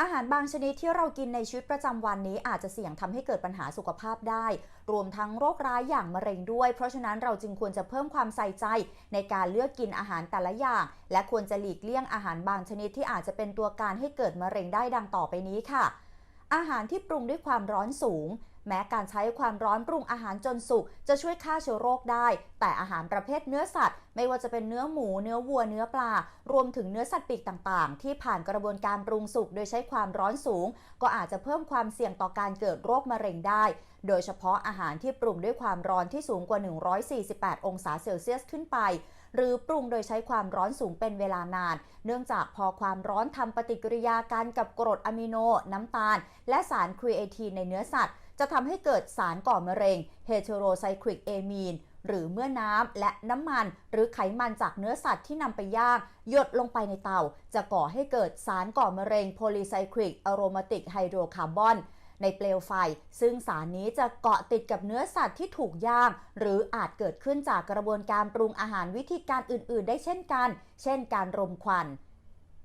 อาหารบางชนิดที่เรากินในชีวิตประจำวันนี้อาจจะเสี่ยงทำให้เกิดปัญหาสุขภาพได้ รวมทั้งโรคร้ายอย่างมะเร็งด้วย เพราะฉะนั้นเราจึงควรจะเพิ่มความใส่ใจในการเลือกกินอาหารแต่ละอย่าง และควรจะหลีกเลี่ยงอาหารบางชนิดที่อาจจะเป็นตัวการให้เกิดมะเร็งได้ดังต่อไปนี้ค่ะ อาหารที่ปรุงด้วยความร้อนสูง แม้การใช้ความร้อนปรุงอาหารจนสุกจะช่วยฆ่าเชื้อโรคได้ แต่อาหารประเภทเนื้อสัตว์ ไม่ว่าจะเป็นเนื้อหมู เนื้อวัว เนื้อปลา รวมถึงเนื้อสัตว์ปีกต่างๆ ที่ผ่านกระบวนการปรุงสุกโดยใช้ความร้อนสูง ก็อาจจะเพิ่มความเสี่ยงต่อการเกิดโรคมะเร็งได้ โดยเฉพาะอาหารที่ปรุงด้วยความร้อนที่สูงกว่า 148 องศาเซลเซียสขึ้นไปหรือปรุงโดยใช้ความร้อนสูงเป็นเวลานาน เนื่องจากพอความร้อนทำปฏิกิริยากันกับกรดอะมิโน น้ำตาล และสารครีเอทีนในเนื้อสัตว์ จะทำให้เกิดสารก่อมะเร็งเฮเทโรไซคลิกเอมีนหรือเมื่อน้ำและน้ำมัน หรือไขมันจากเนื้อสัตว์ที่นำไปย่างหยดลงไปในเตา จะก่อให้เกิดสารก่อมะเร็งโพลีไซคลิกอะโรมาติกไฮโดรคาร์บอนในเปลวไฟ ซึ่งสารนี้จะเกาะติดกับเนื้อสัตว์ที่ถูกย่าง หรืออาจเกิดขึ้นจากกระบวนการปรุงอาหารวิธีการอื่น ๆ ได้เช่นกัน เช่นการรมควัน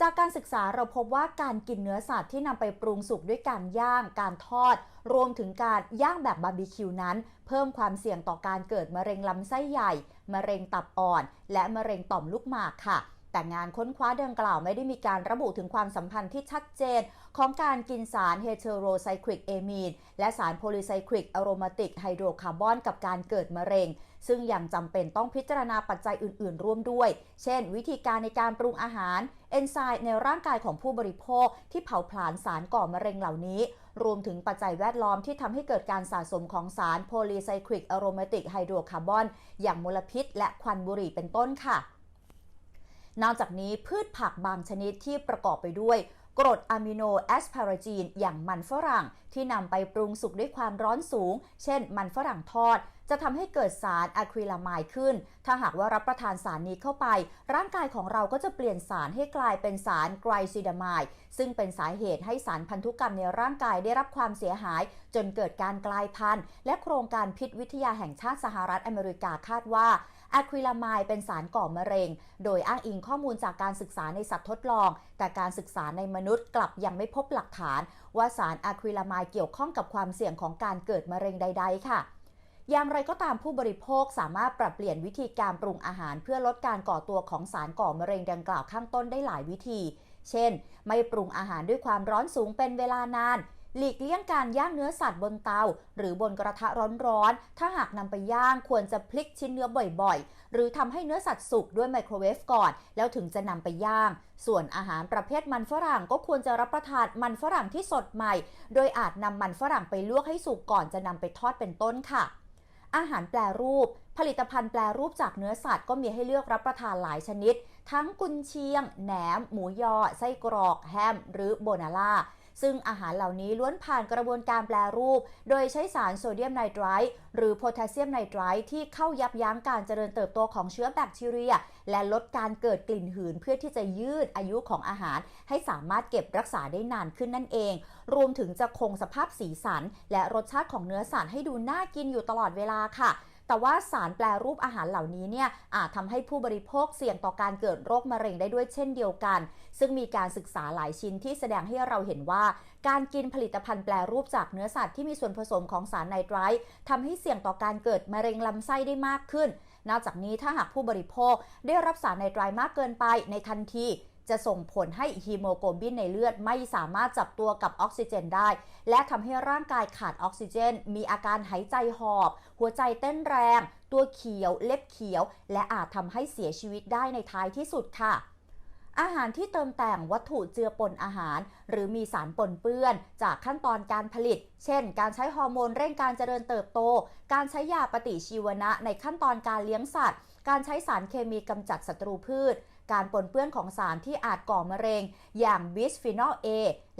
จากการศึกษาเราพบว่าการกินเนื้อสัตว์ที่นำไปปรุงสุกด้วยการย่าง การทอด รวมถึงการย่างแบบบาร์บีคิวนั้น เพิ่มความเสี่ยงต่อการเกิดมะเร็งลำไส้ใหญ่ มะเร็งตับอ่อน และมะเร็งต่อมลูกหมากค่ะ แต่งานค้นคว้าดังกล่าวไม่ได้มีการระบุถึงความสัมพันธ์ที่ชัดเจน ของการกินสารเฮเทโรไซคลิกเอมีนและสารโพลีไซคลิกอะโรมาติกไฮโดรคาร์บอนกับการเกิดมะเร็ง ซึ่งยังจำเป็นต้องพิจารณาปัจจัยอื่น ๆ ร่วมด้วย เช่น วิธีการในการปรุงอาหาร เอนไซม์ในร่างกายของผู้บริโภคที่เผาผลาญสารก่อมะเร็งเหล่านี้ รวมถึงปัจจัยแวดล้อมที่ทำให้เกิดการสะสมของสารโพลีไซคลิกอะโรมาติกไฮโดรคาร์บอนอย่างมลพิษ และควันบุหรี่เป็นต้นค่ะ นอกจากนี้พืชผักบางชนิดที่ประกอบไปด้วยกรดอะมิโนแอสพาราจีนอย่างมันฝรั่ง ที่นำไปปรุงสุกด้วยความร้อนสูง เช่น มันฝรั่งทอด จะทำให้เกิดสารอะคริลามายขึ้น ถ้าหากว่ารับประทานสารนี้เข้าไป ร่างกายของเราก็จะเปลี่ยนสารให้กลายเป็นสารไกรซิดามายซึ่งเป็นสาเหตุให้สารพันธุกรรมในร่างกายได้รับความเสียหาย จนเกิดการกลายพันธุ์ และโครงการพิษวิทยาแห่งชาติสหรัฐอเมริกาคาดว่า อะคริลามายเป็นสารก่อมะเร็ง โดยอ้างอิงข้อมูลจากการศึกษาในสัตว์ทดลอง แต่การศึกษาในมนุษย์กลับยังไม่พบหลักฐาน ว่าสารอะคริลามายเกี่ยวข้องกับความเสี่ยงของการเกิดมะเร็งใด ๆ ค่ะอย่างไรก็ตามผู้บริโภคสามารถปรับเปลี่ยนวิธีการปรุงอาหารเพื่อลดการก่อตัวของสารก่อมะเร็งดังกล่าวข้างต้นได้หลายวิธี เช่น ไม่ปรุงอาหารด้วยความร้อนสูงเป็นเวลานาน หลีกเลี่ยงการย่างเนื้อสัตว์บนเตา หรือบนกระทะร้อนๆ ถ้าหากนำไปย่างควรจะพลิกชิ้นเนื้อบ่อยๆ หรือทำให้เนื้อสัตว์สุกด้วยไมโครเวฟก่อน แล้วถึงจะนำไปย่าง ส่วนอาหารประเภทมันฝรั่งก็ควรจะรับประทานมันฝรั่งที่สดใหม่ โดยอาจนำมันฝรั่งไปลวกให้สุกก่อนจะนำไปทอดเป็นต้นค่ะอาหารแปรรูป ผลิตภัณฑ์แปรรูปจากเนื้อสัตว์ก็มีให้เลือกรับประทานหลายชนิด ทั้งกุนเชียง แหนม หมูยอ ไส้กรอก แฮม หรือโบนาล่า ซึ่งอาหารเหล่านี้ล้วนผ่านกระบวนการแปรรูป โดยใช้สารโซเดียมไนไตรท์หรือโพแทสเซียมไนไตรท์ที่เข้ายับยั้งการเจริญเติบโตของเชื้อแบคทีเรีย และลดการเกิดกลิ่นหืนเพื่อที่จะยืดอายุของอาหาร ให้สามารถเก็บรักษาได้นานขึ้นนั่นเอง รวมถึงจะคงสภาพสีสัน และรสชาติของเนื้อสัตว์ให้ดูน่ากินอยู่ตลอดเวลาค่ะ แต่ว่าสารแปลรูปอาหารเหล่านี้เนี่ยอาจทำให้ผู้บริโภคเสี่ยงต่อการเกิดโรคมะเร็งได้ด้วยเช่นเดียวกัน ซึ่งมีการศึกษาหลายชิ้นที่แสดงให้เราเห็นว่า การกินผลิตภัณฑ์แปลรูปจากเนื้อสัตว์ที่มีส่วนผสมของสารไนไตรท์ทำให้เสี่ยงต่อการเกิดมะเร็งลำไส้ได้มากขึ้น นอกจากนี้ถ้าหากผู้บริโภคได้รับสารไนไตรท์มากเกินไปในทันที จะส่งผลให้ฮีโมโกลบินในเลือดไม่สามารถจับตัวกับออกซิเจนได้ และทำให้ร่างกายขาดออกซิเจน มีอาการหายใจหอบ หัวใจเต้นแรง ตัวเขียว เล็บเขียว และอาจทำให้เสียชีวิตได้ในท้ายที่สุดค่ะอาหารที่เติมแต่งวัตถุเจือปนอาหาร หรือมีสารปนเปื้อน จากขั้นตอนการผลิต เช่น การใช้ฮอร์โมนเร่งการเจริญเติบโต การใช้ยาปฏิชีวนะในขั้นตอนการเลี้ยงสัตว์ การใช้สารเคมีกำจัดศัตรูพืช การปนเปื้อนของสารที่อาจก่อมะเร็ง อย่างบิสฟีนอล A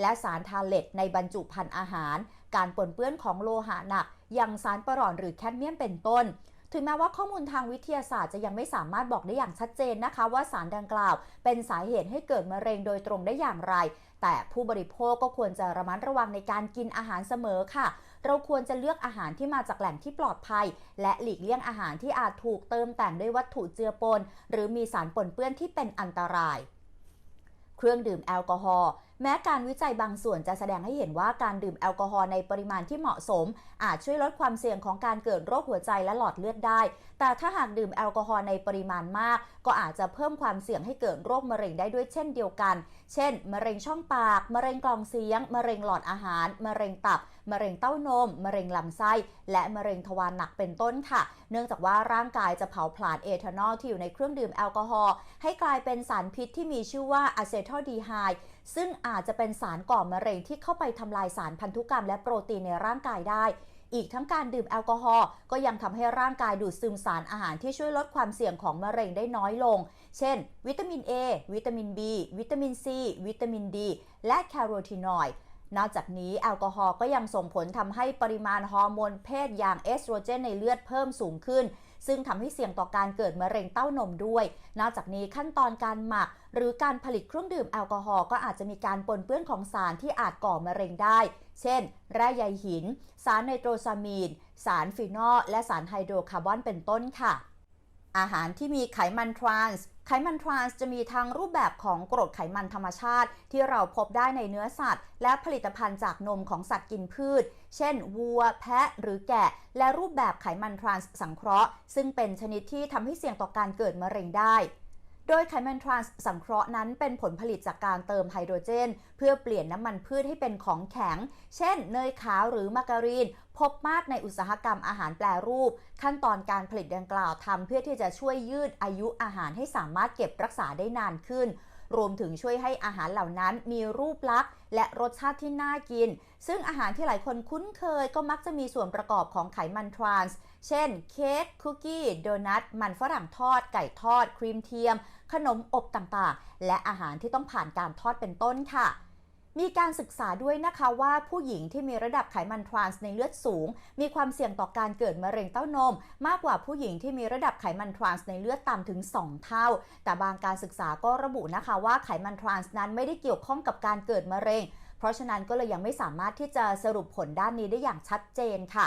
และสารทาเลตในบรรจุภัณฑ์อาหาร การปนเปื้อนของโลหะหนัก อย่างสารปรอนหรือแคดเมียมเป็นต้น ถึงแม้ว่าข้อมูลทางวิทยาศาสตร์จะยังไม่สามารถบอกได้อย่างชัดเจนนะคะ ว่าสารดังกล่าว เป็นสาเหตุให้เกิดมะเร็งโดยตรงได้อย่างไร แต่ผู้บริโภคก็ควรจะระมัดระวังในการกินอาหารเสมอค่ะ เราควรจะเลือกอาหารที่มาจากแหล่งที่ปลอดภัย และหลีกเลี่ยงอาหารที่อาจถูกเติมแต่งด้วยวัตถุเจือปน หรือมีสารปนเปื้อนที่เป็นอันตราย เครื่องดื่มแอลกอฮอล์ แม้การวิจัยบางส่วนจะแสดงให้เห็นว่าการดื่มแอลกอฮอล์ในปริมาณที่เหมาะสม อาจช่วยลดความเสี่ยงของการเกิดโรคหัวใจและหลอดเลือดได้ แต่ถ้าหากดื่มแอลกอฮอล์ในปริมาณมาก ก็อาจจะเพิ่มความเสี่ยงให้เกิดโรคมะเร็งได้ด้วยเช่นเดียวกัน เช่น มะเร็งช่องปาก มะเร็งกล่องเสียง มะเร็งหลอดอาหาร มะเร็งตับ มะเร็งเต้านม มะเร็งลำไส้ และมะเร็งทวารหนักเป็นต้นค่ะ เนื่องจากว่าร่างกายจะเผาผลาญเอทานอลที่อยู่ในเครื่องดื่มแอลกอฮอล์ให้กลายเป็นสารพิษที่มีชื่อว่าอะเซทอลดีไฮด์ซึ่งอาจจะเป็นสารก่อมะเร็งที่เข้าไปทำลายสารพันธุกรรมและโปรตีนในร่างกายได้ อีกทั้งการดื่มแอลกอฮอล์ก็ยังทำให้ร่างกายดูดซึมสารอาหารที่ช่วยลดความเสี่ยงของมะเร็งได้น้อยลง เช่น วิตามิน A วิตามิน B วิตามิน C วิตามิน D และแคโรทีนอยด์นอกจากนี้แอลกอฮอล์ก็ยังส่งผลทำให้ปริมาณฮอร์โมนเพศอย่างเอสโตรเจนในเลือดเพิ่มสูงขึ้น ซึ่งทำให้เสี่ยงต่อการเกิดมะเร็งเต้านมด้วย นอกจากนี้ขั้นตอนการหมัก หรือการผลิตเครื่องดื่มแอลกอฮอล์ก็อาจจะมีการปนเปื้อนของสารที่อาจก่อมะเร็งได้ เช่น แร่ใยหิน สารไนโตรซามีน สารฟีนอล และสารไฮโดรคาร์บอนเป็นต้นค่ะ อาหารที่มีไขมันทรานส์ไขมันทรานส์จะมีทั้งรูปแบบของกรดไขมันธรรมชาติ ที่เราพบได้ในเนื้อสัตว์ และผลิตภัณฑ์จากนมของสัตว์กินพืช เช่น วัว แพะ หรือแกะ และรูปแบบไขมันทรานส์สังเคราะห์ ซึ่งเป็นชนิดที่ทำให้เสี่ยงต่อการเกิดมะเร็งได้ โดยไขมันทรานส์สังเคราะห์นั้นเป็นผลผลิตจากการเติมไฮโดรเจน เพื่อเปลี่ยนน้ำมันพืชให้เป็นของแข็ง เช่น เนยขาวหรือมาการีน พบมากในอุตสาหกรรมอาหารแปรรูป ขั้นตอนการผลิตดังกล่าวทำเพื่อที่จะช่วยยืดอายุอาหารให้สามารถเก็บรักษาได้นานขึ้น รวมถึงช่วยให้อาหารเหล่านั้นมีรูปลักษณ์ และรสชาติที่น่ากิน ซึ่งอาหารที่หลายคนคุ้นเคยก็มักจะมีส่วนประกอบของไขมันทรานส์ เช่น เค้ก คุกกี้ โดนัท มันฝรั่งทอด ไก่ทอด ครีมเทียม ขนมอบต่างๆ และอาหารที่ต้องผ่านการทอดเป็นต้นค่ะมีการศึกษาด้วยนะคะว่าผู้หญิงที่มีระดับไขมันทรานส์ในเลือดสูง มีความเสี่ยงต่อการเกิดมะเร็งเต้านม มากกว่าผู้หญิงที่มีระดับไขมันทรานส์ในเลือดต่ำถึง 2 เท่า แต่บางการศึกษาก็ระบุนะคะว่าไขมันทรานส์นั้นไม่ได้เกี่ยวข้องกับการเกิดมะเร็ง เพราะฉะนั้นก็เลยยังไม่สามารถที่จะสรุปผลด้านนี้ได้อย่างชัดเจนค่ะ